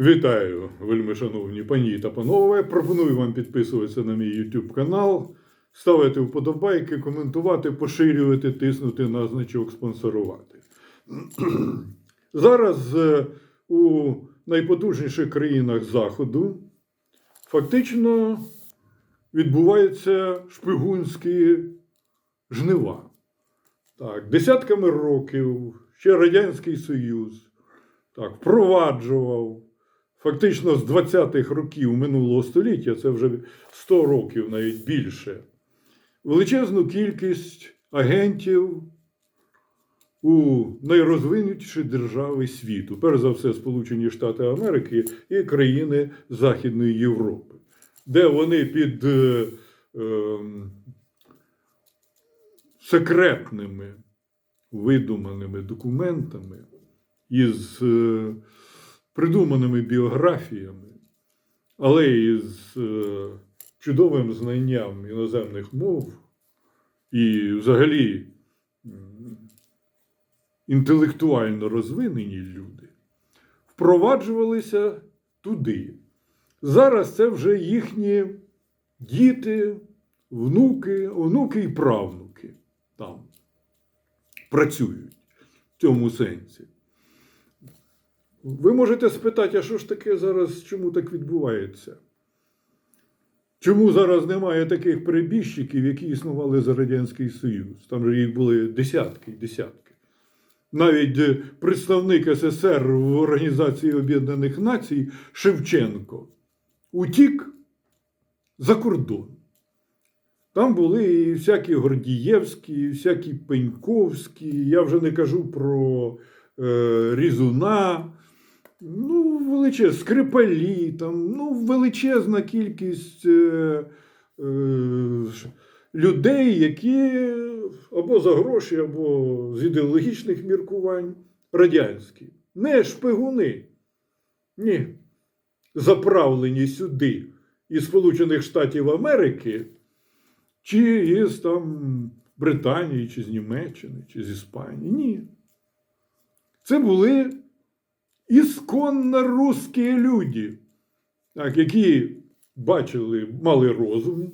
Вітаю, вельми шановні пані та панове. Пропоную вам підписуватися на мій YouTube канал, ставити вподобайки, коментувати, поширювати, тиснути на значок спонсорувати. Зараз е, у найпотужніших країнах Заходу фактично відбуваються шпигунські жнива. Так, десятками років ще Радянський Союз так, впроваджував фактично з 20-х років минулого століття, це вже 100 років навіть більше, величезну кількість агентів у найрозвинутіші держави світу, перш за все, Сполучені Штати Америки і країни Західної Європи, де вони під е, е, секретними видуманими документами із е, придуманими біографіями, але із е, чудовим знанням іноземних мов і взагалі інтелектуально розвинені люди впроваджувалися туди. Зараз це вже їхні діти, внуки, онуки і правнуки там працюють в цьому сенсі. Ви можете спитати, а що ж таке зараз, чому так відбувається? Чому зараз немає таких перебіжчиків, які існували за Радянський Союз? Там же їх були десятки і десятки. Навіть е, представник СССР в Організації Об'єднаних Націй Шевченко утік за кордон. Там були і всякі Гордієвські, і всякі Пеньковські. Я вже не кажу про е, Різуна. Ну, величезна скрипалі, там, ну, величезна кількість е, е, людей, які або за гроші, або з ідеологічних міркувань радянські. Не шпигуни. Ні. Заправлені сюди із Сполучених Штатів Америки, чи із там Британії, чи з Німеччини, чи з Іспанії. Ні. Це були ісконно русські люди, так, які бачили, мали розум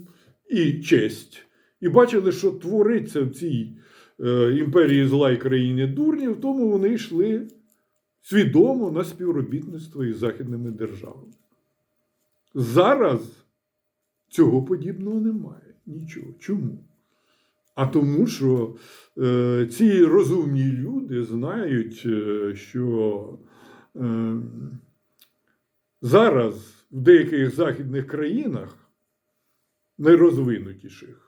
і честь, і бачили, що твориться в цій е, імперії зла і країні дурнів, тому вони йшли свідомо на співробітництво із західними державами. Зараз цього подібного немає. Нічого. Чому? А тому, що е, ці розумні люди знають, е, що зараз в деяких західних країнах найрозвинутіших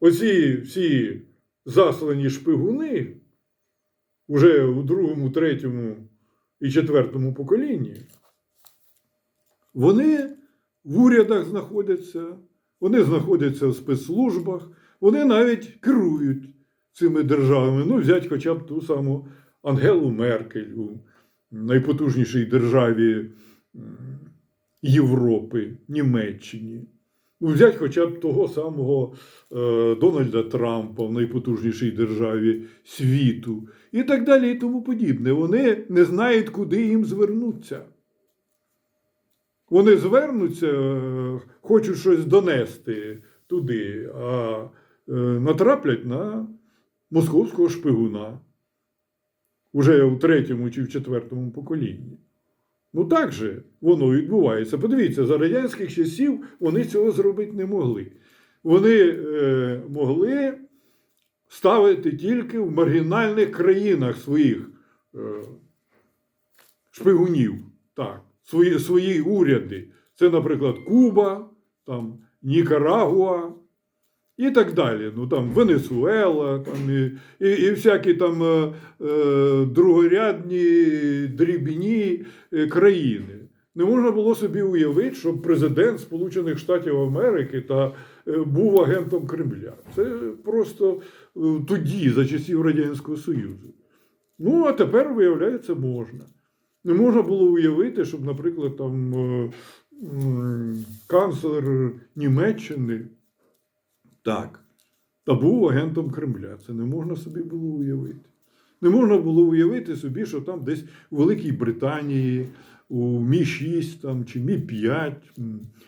оці всі заслані шпигуни вже у другому, третьому і четвертому поколінні, вони в урядах знаходяться, вони знаходяться в спецслужбах, вони навіть керують цими державами. Ну, взять хоча б ту саму Ангелу Меркель у найпотужнішій державі Європи, Німеччині. Ну, взять хоча б того самого е, Дональда Трампа в найпотужнішій державі світу і так далі, і тому подібне. Вони не знають, куди їм звернутися. Вони звернуться, е, хочуть щось донести туди, а е, натраплять на московського шпигуна уже у третьому чи в четвертому поколінні. Ну так же воно відбувається. Подивіться, за радянських часів вони цього зробити не могли. Вони е, могли ставити тільки в маргінальних країнах своїх е, шпигунів. Так, свої, свої уряди. Це, наприклад, Куба, там, Нікарагуа і так далі. Ну, там Венесуела, там, і, і, і всякі там е, е, другорядні дрібні е, країни. Не можна було собі уявити, щоб президент Сполучених Штатів Америки та е, був агентом Кремля. Це просто е, тоді, за часів Радянського Союзу. Ну, а тепер, виявляється, можна. Не можна було уявити, щоб, наприклад, там е, м, канцлер Німеччини так, та був агентом Кремля. Це не можна собі було уявити. Не можна було уявити собі, що там десь у Великій Британії, у Мі-6 там, чи Мі-5,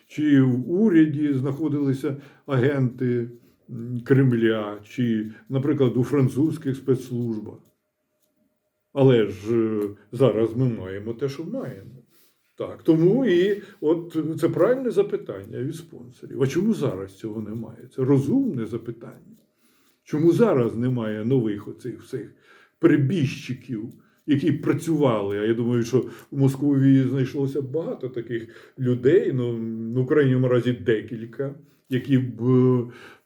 чи в уряді знаходилися агенти Кремля, чи, наприклад, у французьких спецслужбах. Але ж е, зараз ми маємо те, що маємо. Так, тому і от це правильне запитання від спонсорів. А чому зараз цього немає? Це розумне запитання. Чому зараз немає нових оцих всіх прибіжчиків, які працювали? А я думаю, що в Москві знайшлося багато таких людей, ну, в крайньому разі декілька, які б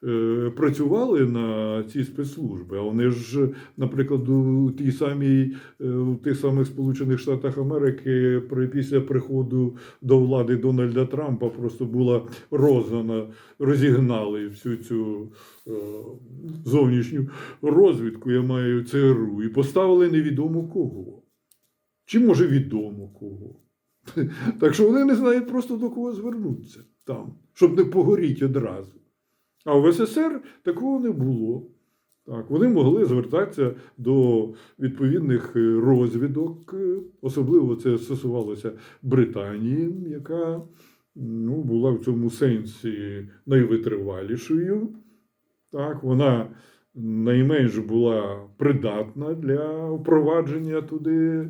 е, працювали на ці спецслужби. А вони ж, наприклад, у тій самій, е, у тих самих Сполучених Штатах Америки при після приходу до влади Дональда Трампа просто була роздана, розігнали всю цю е, зовнішню розвідку, я маю ЦРУ, і поставили невідомо кого. Чи може відомо кого. Так що вони не знають просто до кого звернутися там, щоб не погоріти одразу. А в СССР такого не було. Так, вони могли звертатися до відповідних е, розвідок, е, особливо це стосувалося Британії, яка ну, була в цьому сенсі найвитривалішою. Так, вона найменш була придатна для впровадження туди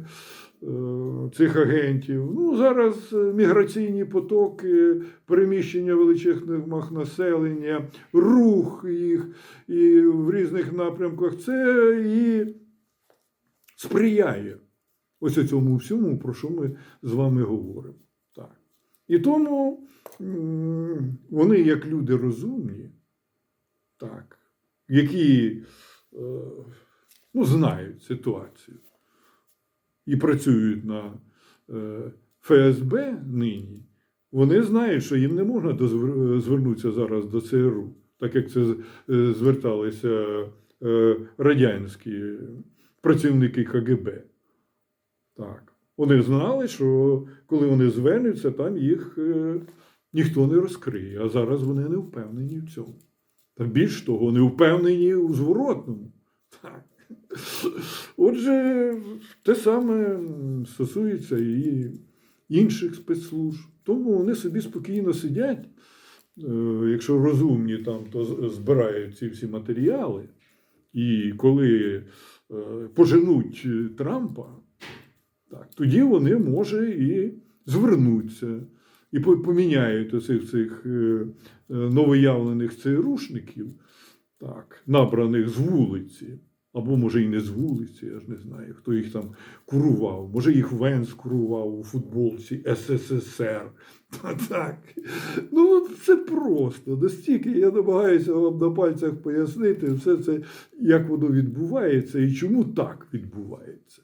цих агентів. Ну, зараз е, міграційні потоки, переміщення величезних мах населення, рух їх і в різних напрямках це і сприяє ось цьому всьому, про що ми з вами говоримо. Так. І тому вони, як люди розумні, так, які е, ну, знають ситуацію і працюють на е, ФСБ нині, вони знають, що їм не можна звернутися зараз до ЦРУ, так як це е, зверталися е, радянські працівники КГБ. Так. Вони знали, що коли вони звернуться, там їх е, ніхто не розкриє. А зараз вони не впевнені в цьому. Та більш того, не впевнені у зворотному. Так. Отже, те саме стосується і інших спецслужб. Тому вони собі спокійно сидять, е, якщо розумні там, то збирають ці всі матеріали. І коли е, поженуть Трампа, так, тоді вони, може, і звернуться, і поміняють оцих цих е, новоявлених ЦРУшників, так, набраних з вулиці, або може і не з вулиці, я ж не знаю, хто їх там курував. Може, їх Венс курував у футболці СССР. Та так. Ну, це просто. Настільки я намагаюся вам на пальцях пояснити все це, як воно відбувається і чому так відбувається.